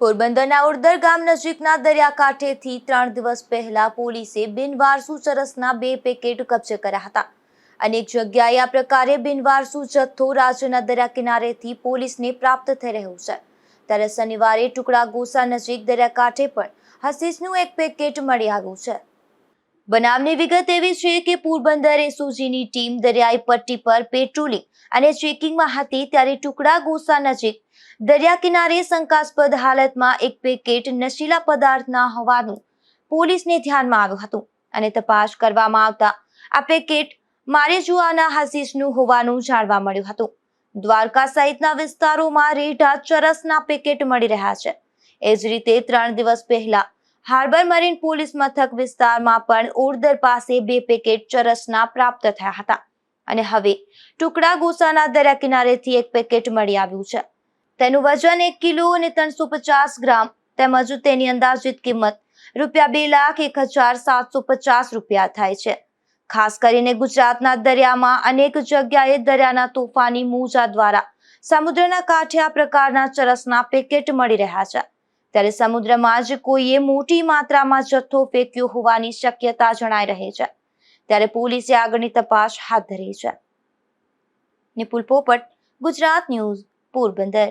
પોરબંદરના ઉડદર ગામ નજીકના દરિયાકાંઠેથી ત્રણ દિવસ પહેલા પોલીસે બિનવારસુ ચરસના બે પેકેટ કબજે કર્યા હતા. અનેક જગ્યાએ આ પ્રકારે બિનવારસુ જથ્થો રાજ્યના દરિયા કિનારેથી પોલીસને પ્રાપ્ત થઈ રહ્યો છે. ત્યારે શનિવારે ટુકડા ગોસા નજીક દરિયાકાંઠે પણ હસીસનું એક પેકેટ મળી આવ્યું છે. બનાવની વિગત એવી છે કે પોરબંદર એસઓજીની ટીમ દરિયાઈ પટ્ટી પર પેટ્રોલિંગ અને ચેકિંગમાં હતી ત્યારે ટુકડા ગોસા નજીક દરિયા કિનારે શંકાસ્પદ હાલતમાં એક પેકેટ નશીલા પદાર્થના હોવાનું પોલીસને ધ્યાનમાં આવ્યું હતું અને તપાસ કરવામાં આવતા આ પેકેટ મારેજુઆના હસીસનું હોવાનું જાણવા મળ્યું હતું. દ્વારકા સહિતના વિસ્તારોમાં રેઢા ચરસના પેકેટ મળી રહ્યા છે. એ જ રીતે ત્રણ દિવસ પહેલા હાર્બર મરીન પોલીસ મથક વિસ્તારમાં પણ ઓરદર પાસે બે પેકેટ ચરસના પ્રાપ્ત થયા હતા. અને હવે ટુકડા ગોસાના દરિયા કિનારેથી એક પેકેટ મળી આવ્યું છે. તેનું વજન એક કિલો અને ત્રણસો પચાસ ગ્રામ તેમજ તેની અંદાજિત કિંમત રૂપિયા બે લાખ એક હજાર સાતસો પચાસ રૂપિયા થાય છે. ખાસ કરીને ગુજરાતના દરિયામાં અનેક જગ્યાએ દરિયાના તોફાની મોજા દ્વારા સમુદ્રના કાંઠે આ પ્રકારના ચરસના પેકેટ મળી રહ્યા છે. ત્યારે સમુદ્રમાં જ કોઈએ મોટી માત્રામાં જથ્થો ફેંક્યો હોવાની શક્યતા જણાઈ રહી છે. ત્યારે પોલીસે આગળની તપાસ હાથ ધરી છે. નિપુલ પોપટ, ગુજરાત ન્યૂઝ, પોરબંદર.